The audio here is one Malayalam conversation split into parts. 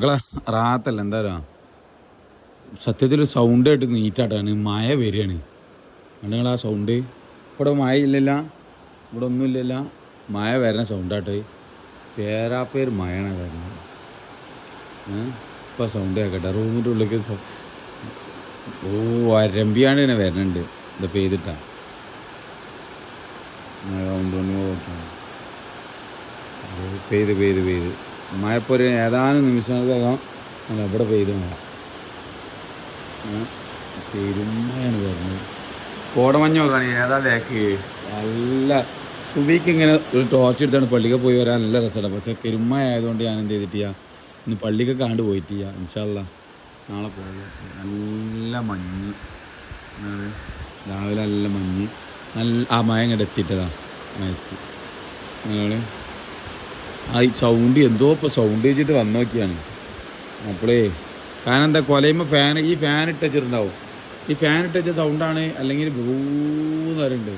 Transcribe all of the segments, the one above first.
മക്കളെ റാത്തല്ല എന്താ സത്യത്തിൽ സൗണ്ട് ആയിട്ട് നീറ്റായിട്ടാണ് മഴ വരികയാണ്. നിങ്ങൾ ആ സൗണ്ട് ഇവിടെ മഴ ഇല്ലല്ല ഇവിടെ ഒന്നുമില്ലല്ല മഴ വരുന്ന സൗണ്ടായിട്ട് പേരാപ്പേർ മഴയാണ് വരുന്നത്. ഇപ്പം സൗണ്ട് കേൾക്കട്ടെ റൂമിന്റെ ഉള്ളിലേക്ക് ഓ അരമ്പിയാണ് ഇങ്ങനെ വരുന്നുണ്ട് ഇത് പെയ്തിട്ടാണ് മഴ നോക്കാം പെയ്ത് പെയ്ത് പെയ്ത്. മഴ ഇപ്പോൾ ഒരു ഏതാനും നിമിഷങ്ങൾക്കകം അല്ല ഇവിടെ പെയ്ത് പെരുമഴയാണ് വരുന്നത്. കോടമഞ്ഞ നോക്കാണ് ഏതാ ലേക്ക് നല്ല സുബിക്ക് ഇങ്ങനെ ഒരു ടോർച്ച് എടുത്താണ് പള്ളിക്ക് പോയി വരാൻ നല്ല രസമാണ് പക്ഷേ പെരുമ ആയതുകൊണ്ട് ഞാൻ എന്ത് ചെയ്തിട്ടില്ല? ഇന്ന് പള്ളിക്ക് കാണ്ട് പോയിട്ടില്ല. ഇൻഷാല്ല നാളെ പോയി നല്ല മഞ്ഞ്. രാവിലെ നല്ല മഞ്ഞ്. നല്ല ആ മഴ ഇങ്ങോട്ട് എത്തിയിട്ടതാ. ആ സൗണ്ട് എന്തോ ഇപ്പോൾ സൗണ്ട് വെച്ചിട്ട് വന്നു നോക്കിയാണ് അപ്പോളേ കാരണം എന്താ കൊലയുമ്പോൾ ഫാൻ ഈ ഫാൻ ഇട്ടുണ്ടാവും ഈ ഫാൻ ഇട്ടുവെച്ച സൗണ്ടാണ് അല്ലെങ്കിൽ ബ്രൂന്ന് പറയുന്നുണ്ട്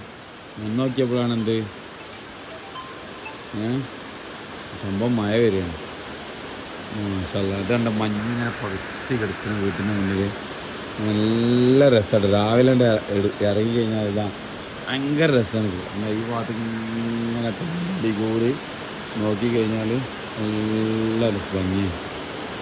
വന്ന് നോക്കിയപ്പോഴാണ് എന്ത്? സംഭവം മഴ വരികയാണ്. അതുകൊണ്ട് മഞ്ഞിങ്ങനെ പൊളിച്ച് കിടക്കുന്ന വീട്ടിന്റെ മുന്നിൽ നല്ല രസമാണ് രാവിലെ ഇറങ്ങി കഴിഞ്ഞാൽ ഇതാ ഭയങ്കര രസമാണ് ഈ ഭാഗത്ത് ഇങ്ങനെ തള്ളി കൂടി നോക്കി കഴിഞ്ഞാൽ നല്ല രസം ഭംഗിയാണ്